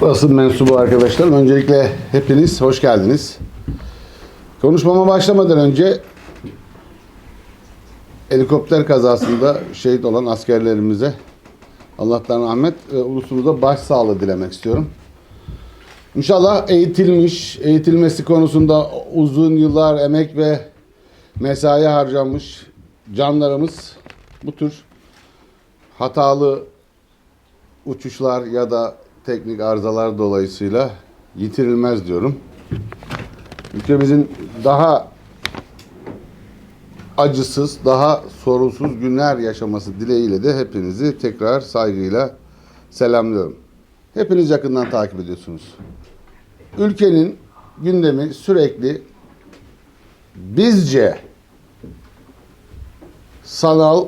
Basın mensubu arkadaşlar. Öncelikle hepiniz hoş geldiniz. Konuşmama başlamadan önce helikopter kazasında şehit olan askerlerimize Allah'tan rahmet ve ulusumuza başsağlığı dilemek istiyorum. İnşallah eğitilmiş, eğitilmesi konusunda uzun yıllar emek ve mesai harcanmış canlarımız bu tür hatalı uçuşlar ya da teknik arızalar dolayısıyla yitirilmez diyorum. Ülkemizin daha acısız, daha sorunsuz günler yaşaması dileğiyle de hepinizi tekrar saygıyla selamlıyorum. Hepiniz yakından takip ediyorsunuz. Ülkenin gündemi sürekli bizce sanal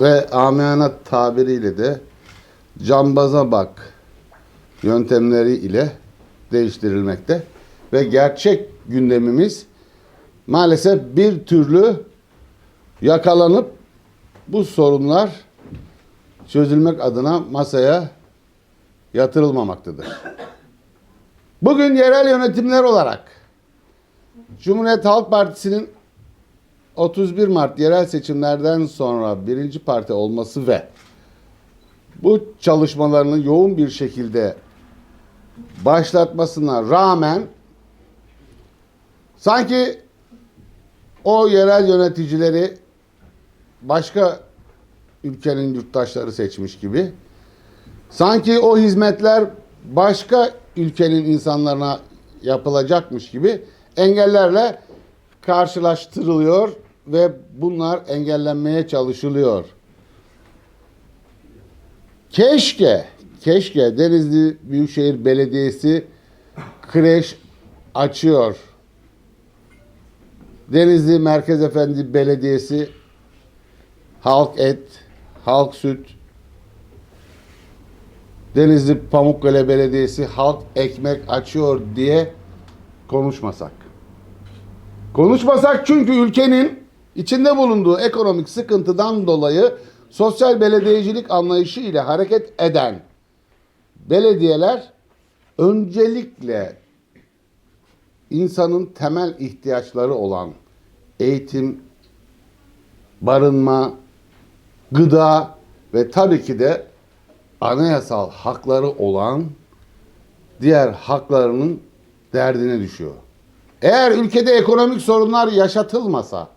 ve amiyana tabiriyle de cambaza bak yöntemleri ile değiştirilmekte ve gerçek gündemimiz maalesef bir türlü yakalanıp bu sorunlar çözülmek adına masaya yatırılmamaktadır. Bugün yerel yönetimler olarak Cumhuriyet Halk Partisi'nin 31 Mart yerel seçimlerden sonra birinci parti olması ve bu çalışmalarını yoğun bir şekilde başlatmasına rağmen sanki o yerel yöneticileri başka ülkenin yurttaşları seçmiş gibi sanki o hizmetler başka ülkenin insanlarına yapılacakmış gibi engellerle karşılaştırılıyor ve bunlar engellenmeye çalışılıyor. Keşke, keşke Denizli Büyükşehir Belediyesi kreş açıyor. Denizli Merkez Efendi Belediyesi halk et, halk süt, Denizli Pamukkale Belediyesi halk ekmek açıyor diye konuşmasak. Konuşmasak çünkü ülkenin içinde bulunduğu ekonomik sıkıntıdan dolayı sosyal belediyecilik anlayışı ile hareket eden belediyeler öncelikle insanın temel ihtiyaçları olan eğitim, barınma, gıda ve tabii ki de anayasal hakları olan diğer haklarının derdine düşüyor. Eğer ülkede ekonomik sorunlar yaşatılmasa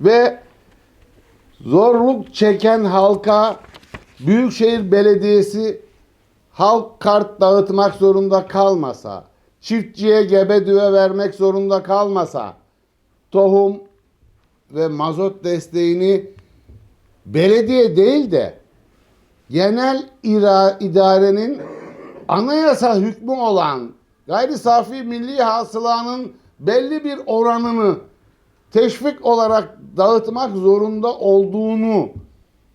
ve zorluk çeken halka Büyükşehir Belediyesi halk kart dağıtmak zorunda kalmasa, çiftçiye gebe düve vermek zorunda kalmasa, tohum ve mazot desteğini belediye değil de genel ira- idarenin anayasa hükmü olan gayri safi milli hasılanın belli bir oranını teşvik olarak dağıtmak zorunda olduğunu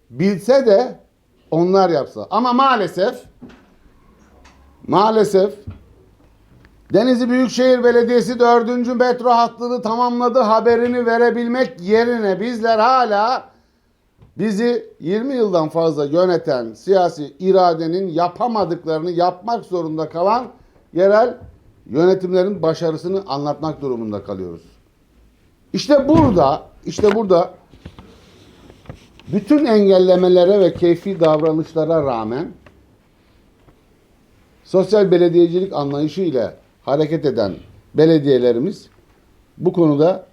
bilse de onlar yapsa. Ama maalesef maalesef Denizli Büyükşehir Belediyesi 4. metro hattını tamamladı haberini verebilmek yerine bizler hala bizi 20 yıldan fazla yöneten siyasi iradenin yapamadıklarını yapmak zorunda kalan yerel yönetimlerin başarısını anlatmak durumunda kalıyoruz. İşte burada, işte burada bütün engellemelere ve keyfi davranışlara rağmen sosyal belediyecilik anlayışı ile hareket eden belediyelerimiz bu konuda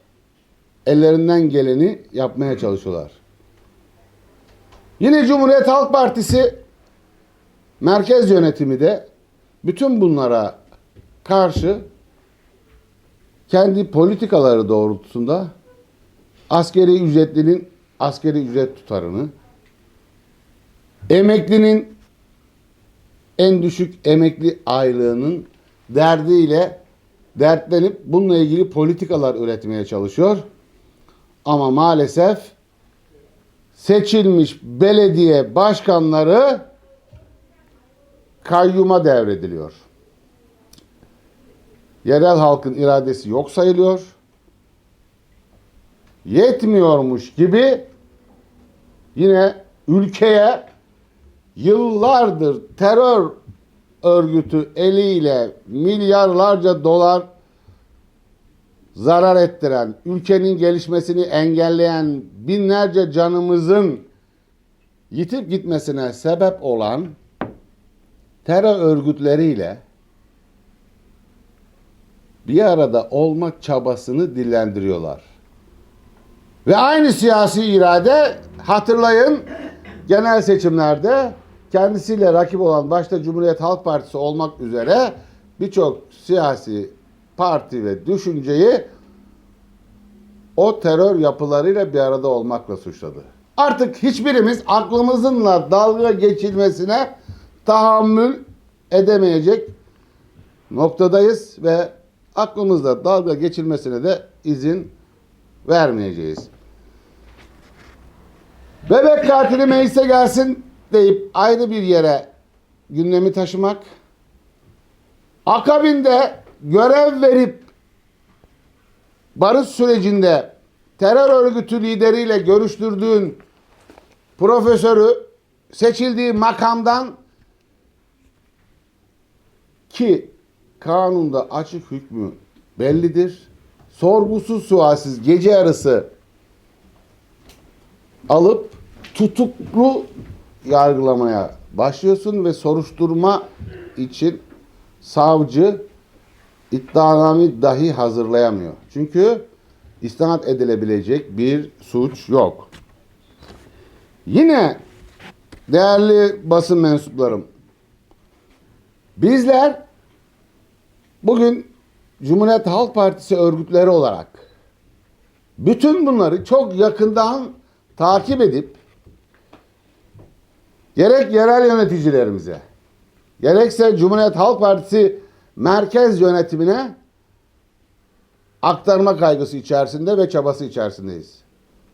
ellerinden geleni yapmaya çalışıyorlar. Yine Cumhuriyet Halk Partisi merkez yönetimi de bütün bunlara karşı kendi politikaları doğrultusunda askeri ücretlinin askeri ücret tutarını, emeklinin en düşük emekli aylığının derdiyle dertlenip bununla ilgili politikalar üretmeye çalışıyor. Ama maalesef seçilmiş belediye başkanları kayyuma devrediliyor. Yerel halkın iradesi yok sayılıyor. Yetmiyormuş gibi yine ülkeye yıllardır terör örgütü eliyle milyarlarca dolar zarar ettiren, ülkenin gelişmesini engelleyen, binlerce canımızın yitip gitmesine sebep olan terör örgütleriyle bir arada olmak çabasını dillendiriyorlar. Ve aynı siyasi irade hatırlayın genel seçimlerde kendisiyle rakip olan başta Cumhuriyet Halk Partisi olmak üzere birçok siyasi parti ve düşünceyi o terör yapılarıyla bir arada olmakla suçladı. Artık hiçbirimiz aklımızınla dalga geçilmesine tahammül edemeyecek noktadayız ve aklımızla dalga geçilmesine de izin vermeyeceğiz. Bebek katili meclise gelsin deyip ayrı bir yere gündemi taşımak, akabinde görev verip barış sürecinde terör örgütü lideriyle görüştürdüğün profesörü seçildiği makamdan ki kanunda açık hükmü bellidir. Sorgusuz sualsiz gece yarısı alıp tutuklu yargılamaya başlıyorsun ve soruşturma için savcı iddianame dahi hazırlayamıyor. Çünkü istinat edilebilecek bir suç yok. Yine değerli basın mensuplarım bizler bugün Cumhuriyet Halk Partisi örgütleri olarak bütün bunları çok yakından takip edip gerek yerel yöneticilerimize gerekse Cumhuriyet Halk Partisi merkez yönetimine aktarma kaygısı içerisinde ve çabası içerisindeyiz.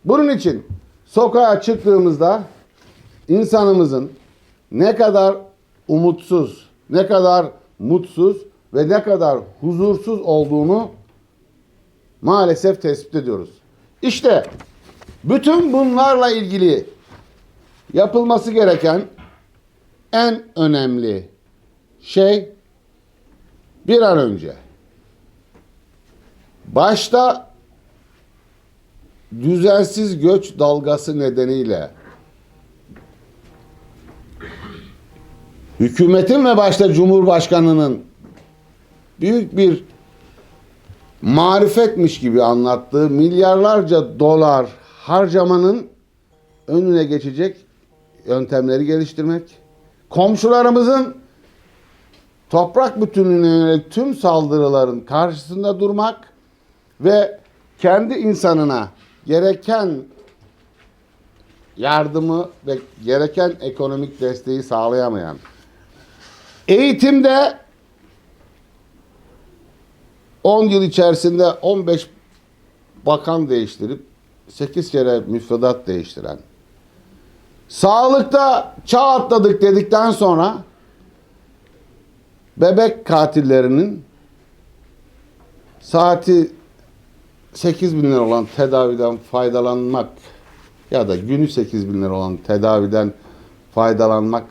Bunun için sokağa çıktığımızda insanımızın ne kadar umutsuz, ne kadar mutsuz ve ne kadar huzursuz olduğunu maalesef tespit ediyoruz. İşte bütün bunlarla ilgili yapılması gereken en önemli şey bir an önce başta düzensiz göç dalgası nedeniyle hükümetin ve başta Cumhurbaşkanı'nın büyük bir marifetmiş gibi anlattığı milyarlarca dolar harcamanın önüne geçecek yöntemleri geliştirmek, komşularımızın toprak bütünlüğüne yönelik tüm saldırıların karşısında durmak ve kendi insanına gereken yardımı ve gereken ekonomik desteği sağlayamayan. Eğitimde 10 yıl içerisinde 15 bakan değiştirip 8 kere müfredat değiştiren sağlıkta çağ atladık dedikten sonra bebek katillerinin saati 8 bin lira olan tedaviden faydalanmak ya da günü 8 bin lira olan tedaviden faydalanmak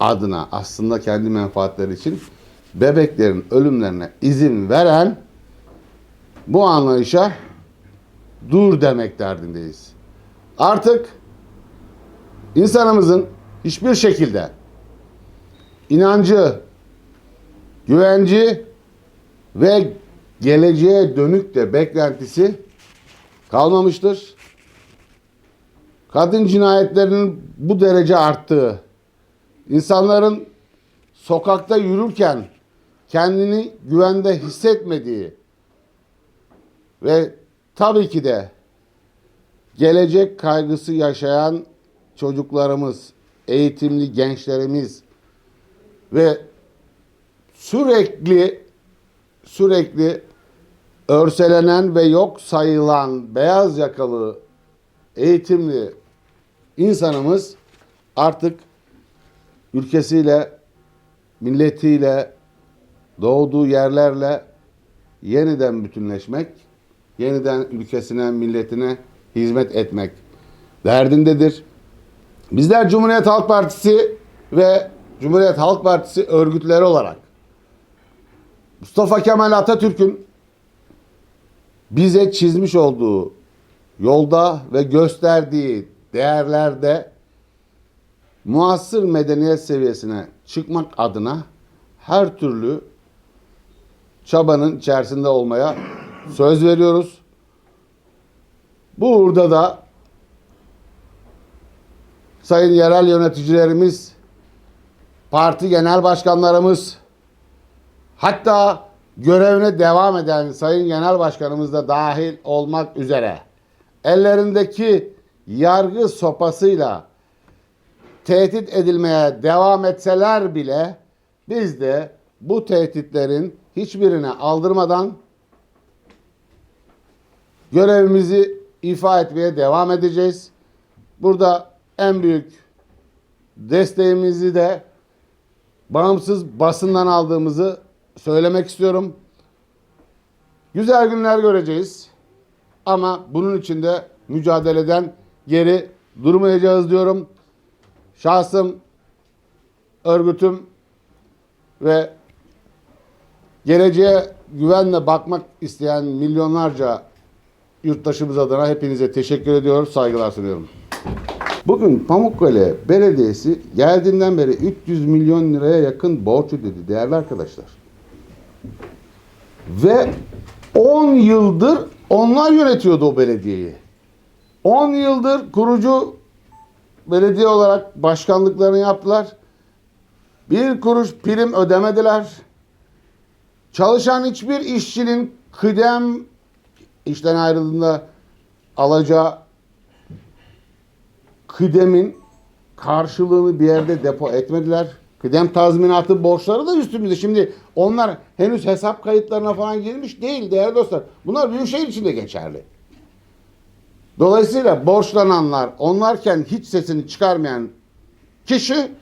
adına aslında kendi menfaatleri için bebeklerin ölümlerine izin veren bu anlayışa dur demek derdindeyiz. Artık insanımızın hiçbir şekilde inancı, güvenci ve geleceğe dönük de beklentisi kalmamıştır. Kadın cinayetlerinin bu derece arttığı, insanların sokakta yürürken kendini güvende hissetmediği ve tabii ki de gelecek kaygısı yaşayan çocuklarımız, eğitimli gençlerimiz ve sürekli sürekli örselenen ve yok sayılan beyaz yakalı eğitimli insanımız artık ülkesiyle, milletiyle, doğduğu yerlerle yeniden bütünleşmek, yeniden ülkesine, milletine hizmet etmek derdindedir. Bizler Cumhuriyet Halk Partisi ve Cumhuriyet Halk Partisi örgütleri olarak Mustafa Kemal Atatürk'ün bize çizmiş olduğu yolda ve gösterdiği değerlerde muasır medeniyet seviyesine çıkmak adına her türlü çabanın içerisinde olmaya söz veriyoruz. Bu uğurda da sayın yerel yöneticilerimiz, parti genel başkanlarımız, hatta görevine devam eden sayın genel başkanımız da dahil olmak üzere ellerindeki yargı sopasıyla tehdit edilmeye devam etseler bile biz de bu tehditlerin hiçbirine aldırmadan görevimizi ifa etmeye devam edeceğiz. Burada en büyük desteğimizi de bağımsız basından aldığımızı söylemek istiyorum. Güzel günler göreceğiz. Ama bunun için de mücadeleden geri durmayacağız diyorum. Şahsım, örgütüm ve geleceğe güvenle bakmak isteyen milyonlarca yurttaşımız adına hepinize teşekkür ediyorum, saygılar sunuyorum. Bugün Pamukkale Belediyesi geldiğinden beri 300 milyon liraya yakın borç ödedi değerli arkadaşlar. Ve 10 yıldır onlar yönetiyordu o belediyeyi. 10 yıldır kurucu belediye olarak başkanlıklarını yaptılar. Bir kuruş prim ödemediler. Çalışan hiçbir işçinin kıdem işten ayrıldığında alacağı kıdemin karşılığını bir yerde depo etmediler. Kıdem tazminatı borçları da üstümüzde. Şimdi onlar henüz hesap kayıtlarına falan girmiş değil değerli dostlar. Bunlar Büyükşehir için de geçerli. Dolayısıyla borçlananlar, onlarken hiç sesini çıkarmayan kişi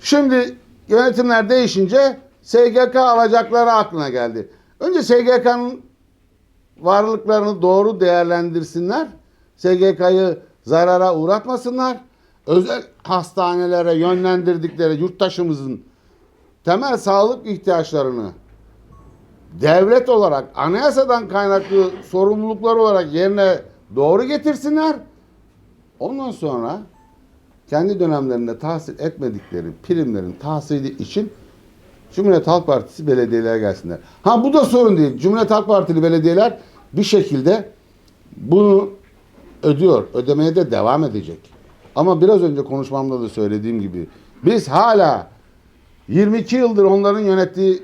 şimdi yönetimler değişince SGK alacakları aklına geldi. Önce SGK'nın varlıklarını doğru değerlendirsinler. SGK'yı zarara uğratmasınlar. Özel hastanelere yönlendirdikleri yurttaşımızın temel sağlık ihtiyaçlarını devlet olarak anayasadan kaynaklı sorumluluklar olarak yerine doğru getirsinler. Ondan sonra kendi dönemlerinde tahsil etmedikleri primlerin tahsili için Cumhuriyet Halk Partisi belediyelere gelsinler. Ha bu da sorun değil. Cumhuriyet Halk Partili belediyeler bir şekilde bunu ödüyor. Ödemeye de devam edecek. Ama biraz önce konuşmamda da söylediğim gibi biz hala 22 yıldır onların yönettiği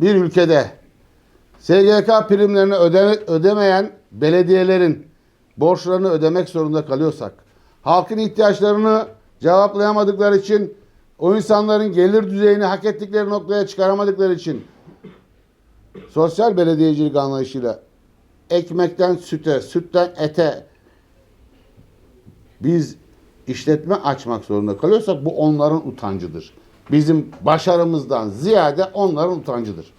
bir ülkede SGK primlerini ödeme, ödemeyen belediyelerin borçlarını ödemek zorunda kalıyorsak, halkın ihtiyaçlarını cevaplayamadıkları için, o insanların gelir düzeyini hak ettikleri noktaya çıkaramadıkları için sosyal belediyecilik anlayışıyla ekmekten süte, sütten ete biz işletme açmak zorunda kalıyorsak bu onların utancıdır. Bizim başarımızdan ziyade onların utancıdır.